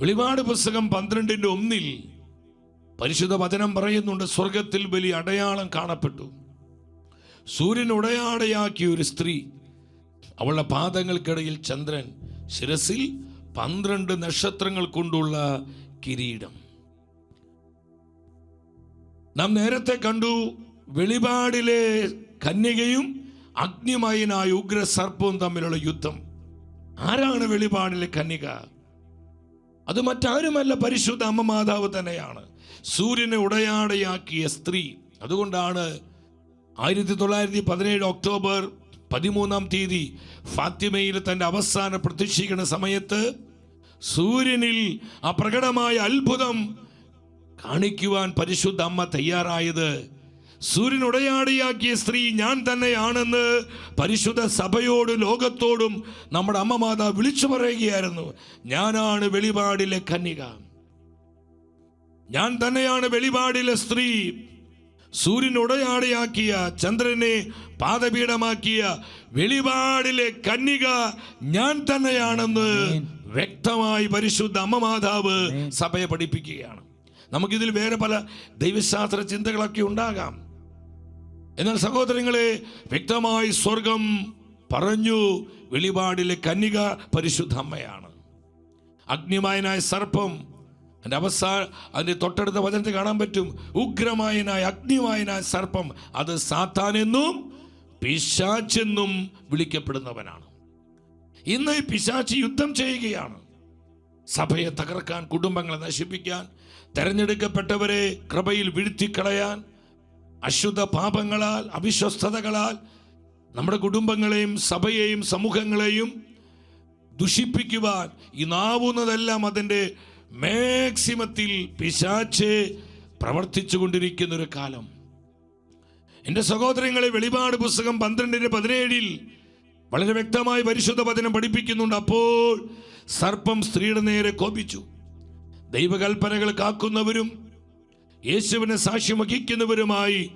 വെളിപാട് പുസ്തകം പന്ത്രണ്ടിന്റെ ഒന്നിൽ പരിശുദ്ധ വചനം പറയുന്നുണ്ട് സ്വർഗത്തിൽ വലിയ അടയാളം കാണപ്പെട്ടു. സൂര്യൻ ഉടയാടയാക്കിയ ഒരു സ്ത്രീ അവളുടെ പാദങ്ങൾക്കിടയിൽ ചന്ദ്രൻ ശിരസിൽ പന്ത്രണ്ട് നക്ഷത്രങ്ങൾ കൊണ്ടുള്ള കിരീടം. നാം നേരത്തെ കണ്ടു വെളിപാടിലെ കന്യകയും അഗ്നിമയനായ ഉഗ്ര സർപ്പവും തമ്മിലുള്ള യുദ്ധം. ആരാണ് വെളിപാടിലെ കന്യക? അത് മറ്റാരുമല്ല പരിശുദ്ധ അമ്മ മാതാവ് തന്നെയാണ്. സൂര്യനെ ഉടയാടയാക്കിയ സ്ത്രീ. അതുകൊണ്ടാണ് ആയിരത്തി തൊള്ളായിരത്തി പതിനേഴ് ഒക്ടോബർ പതിമൂന്നാം തീയതി ഫാത്തിമയിൽ തന്റെ അവസാന പ്രതീക്ഷിക്കുന്ന സമയത്ത് സൂര്യനിൽ ആ പ്രകടമായ അത്ഭുതം കാണിക്കുവാൻ പരിശുദ്ധ അമ്മ തയ്യാറായത് സൂര്യൻ ഉടയാടിയാക്കിയ സ്ത്രീ ഞാൻ തന്നെയാണെന്ന് പരിശുദ്ധ സഭയോടും ലോകത്തോടും നമ്മുടെ അമ്മ മാതാവ് വിളിച്ചു പറയുകയായിരുന്നു. ഞാനാണ് വെളിപാടിലെ കന്യക. ഞാൻ തന്നെയാണ് വെളിപാടിലെ സ്ത്രീ. സൂര്യൻ ഉടയാടിയാക്കിയ ചന്ദ്രനെ പാദപീഠമാക്കിയ വെളിപാടിലെ കന്യക ഞാൻ തന്നെയാണെന്ന് വ്യക്തമായി പരിശുദ്ധ അമ്മ മാതാവ് സഭയെ പഠിപ്പിക്കുകയാണ്. നമുക്കിതിൽ വേറെ പല ദൈവശാസ്ത്ര ചിന്തകളൊക്കെ ഉണ്ടാകാം. എന്നാൽ സഹോദരങ്ങളെ വ്യക്തമായി സ്വർഗം പറഞ്ഞു വെളിപാടിലെ കന്യക പരിശുദ്ധ അമ്മയാണ്. അഗ്നിമായനായ സർപ്പം അതിന്റെ അവസാന അതിന്റെ തൊട്ടടുത്ത വചനത്തിൽ കാണാൻ പറ്റും ഉഗ്രമായനായ അഗ്നിമായനായ സർപ്പം അത് സാത്താനെന്നും പിശാച്ചെന്നും വിളിക്കപ്പെടുന്നവനാണ്. ഇന്ന് പിശാച്ച് യുദ്ധം ചെയ്യുകയാണ്. സഭയെ തകർക്കാൻ കുടുംബങ്ങളെ നശിപ്പിക്കാൻ തെരഞ്ഞെടുക്കപ്പെട്ടവരെ കൃപയിൽ വീഴ്ത്തിക്കളയാൻ അശുദ്ധ പാപങ്ങളാൽ അവിശ്വസ്തതകളാൽ നമ്മുടെ കുടുംബങ്ങളെയും സഭയെയും സമൂഹങ്ങളെയും ദുഷിപ്പിക്കുവാൻ ഈ നാവുന്നതെല്ലാം അതിന്റെ മാക്സിമത്തിൽ പിശാച്ച് പ്രവർത്തിച്ചു കൊണ്ടിരിക്കുന്ന ഒരു കാലം. എന്റെ സഹോദരങ്ങളെ വെളിപാട് പുസ്തകം പന്ത്രണ്ടിന് പതിനേഴിൽ വളരെ വ്യക്തമായി പരിശുദ്ധ പതിനം പഠിപ്പിക്കുന്നുണ്ട്. അപ്പോൾ സർപ്പം സ്ത്രീയുടെ നേരെ കോപിച്ചു. ദൈവകൽപ്പനകൾ കാക്കുന്നവരും യേശുവിനെ സാക്ഷ്യം വഹിക്കുന്നവരുമായി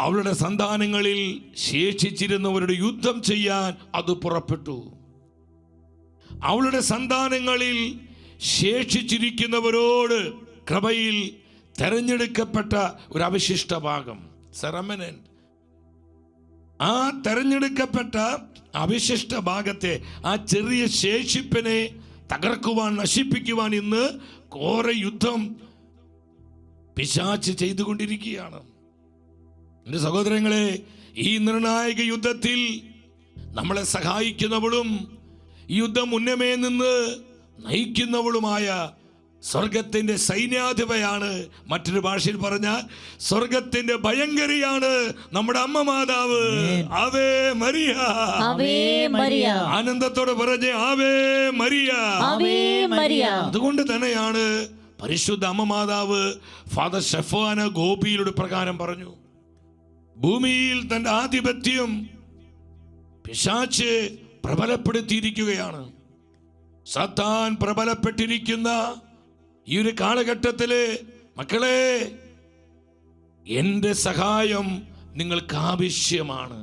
അവളുടെ സന്താനങ്ങളിൽ ശേഷിച്ചിരുന്നവരുടെ യുദ്ധം ചെയ്യാൻ അത് പുറപ്പെട്ടു. അവളുടെ സന്താനങ്ങളിൽ ശേഷിച്ചിരിക്കുന്നവരോട് കൃപയിൽ തെരഞ്ഞെടുക്കപ്പെട്ട ഒരു അവശിഷ്ട ഭാഗം സെറമനൻ. ആ തെരഞ്ഞെടുക്കപ്പെട്ട അവശിഷ്ട ഭാഗത്തെ ആ ചെറിയ ശേഷിപ്പിനെ തകർക്കുവാൻ നശിപ്പിക്കുവാൻ ഇന്ന് കോര യുദ്ധം പിശാച്ച് ചെയ്തുകൊണ്ടിരിക്കുകയാണ്. എന്റെ സഹോദരങ്ങളെ ഈ നിർണായക യുദ്ധത്തിൽ നമ്മളെ സഹായിക്കുന്നവളും ഈ യുദ്ധം മുന്നമേ നിന്ന് നയിക്കുന്നവളുമായ സ്വർഗത്തിന്റെ സൈന്യാധിപയാണ് മറ്റൊരു ഭാഷയിൽ പറഞ്ഞ സ്വർഗത്തിന്റെ ഭയങ്കരിയാണ് നമ്മുടെ അമ്മ മാതാവ്. Ave Maria. Ave Maria. ആനന്ദത്തോടെ പറഞ്ഞ് അവേ മരിയ. Ave Maria. അതുകൊണ്ട് തന്നെയാണ് പരിശുദ്ധ അമ്മ മാതാവ് ഫാദർ ഷെഫാന ഗോപിയിലൂടെ പ്രകാരം പറഞ്ഞു ഭൂമിയിൽ തന്റെ ആധിപത്യം പിശാച്ച് പ്രബലപ്പെടുത്തിയിരിക്കുകയാണ്. സത്താൻ പ്രബലപ്പെട്ടിരിക്കുന്ന ഈ ഒരു കാലഘട്ടത്തിൽ മക്കളെ എന്റെ സഹായം നിങ്ങൾക്ക് ആവശ്യമാണ്.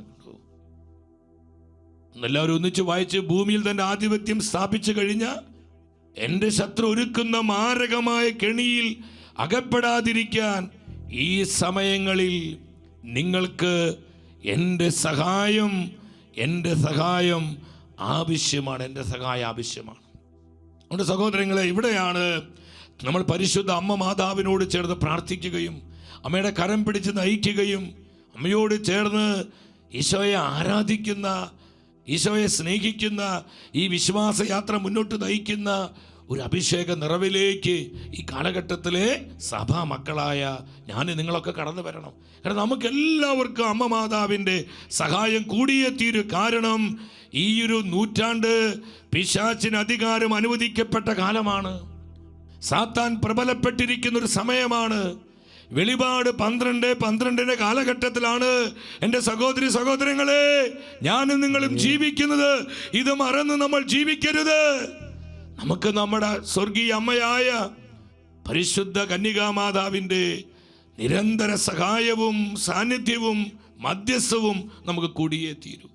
എല്ലാവരും ഒന്നിച്ച് വായിച്ച് ഭൂമിയിൽ തന്റെ ആധിപത്യം സ്ഥാപിച്ചു കഴിഞ്ഞ എന്റെ ശത്രു ഒരുക്കുന്ന മാരകമായ കെണിയിൽ അകപ്പെടാതിരിക്കാൻ ഈ സമയങ്ങളിൽ നിങ്ങൾക്ക് എന്റെ സഹായം എന്റെ സഹായം ആവശ്യമാണ് എന്റെ സഹായം ആവശ്യമാണ് അതുകൊണ്ട് സഹോദരങ്ങളെ ഇവിടെയാണ് നമ്മൾ പരിശുദ്ധ അമ്മ മാതാവിനോട് ചേർന്ന് പ്രാർത്ഥിക്കുകയും അമ്മയുടെ കരം പിടിച്ച് നയിക്കുകയും അമ്മയോട് ചേർന്ന് ഈശോയെ ആരാധിക്കുന്ന ഈശോയെ സ്നേഹിക്കുന്ന ഈ വിശ്വാസയാത്ര മുന്നോട്ട് നയിക്കുന്ന ഒരു അഭിഷേക നിറവിലേക്ക് ഈ കാലഘട്ടത്തിലെ സഭാ മക്കളായ ഞാൻ നിങ്ങളൊക്കെ കടന്നു വരണം. കാരണം നമുക്കെല്ലാവർക്കും അമ്മ മാതാവിന്റെ സഹായം കൂടിയേ തീരൂ. കാരണം ഈ ഒരു നൂറ്റാണ്ട് പിശാച്ചിന് അധികാരം അനുവദിക്കപ്പെട്ട കാലമാണ്. സാത്താൻ പ്രബലപ്പെട്ടിരിക്കുന്ന ഒരു സമയമാണ്. വെളിപാട് പന്ത്രണ്ട് പന്ത്രണ്ടിന്റെ കാലഘട്ടത്തിലാണ് എന്റെ സഹോദരി സഹോദരങ്ങളെ ഞാനും നിങ്ങളും ജീവിക്കുന്നത്. ഇത് മറന്ന് നമ്മൾ ജീവിക്കരുത്. നമുക്ക് നമ്മുടെ സ്വർഗീയ അമ്മയായ പരിശുദ്ധ കന്യകാമാതാവിന്റെ നിരന്തര സഹായവും സാന്നിധ്യവും മധ്യസ്ഥവും നമുക്ക് കൂടിയേ തീരൂ.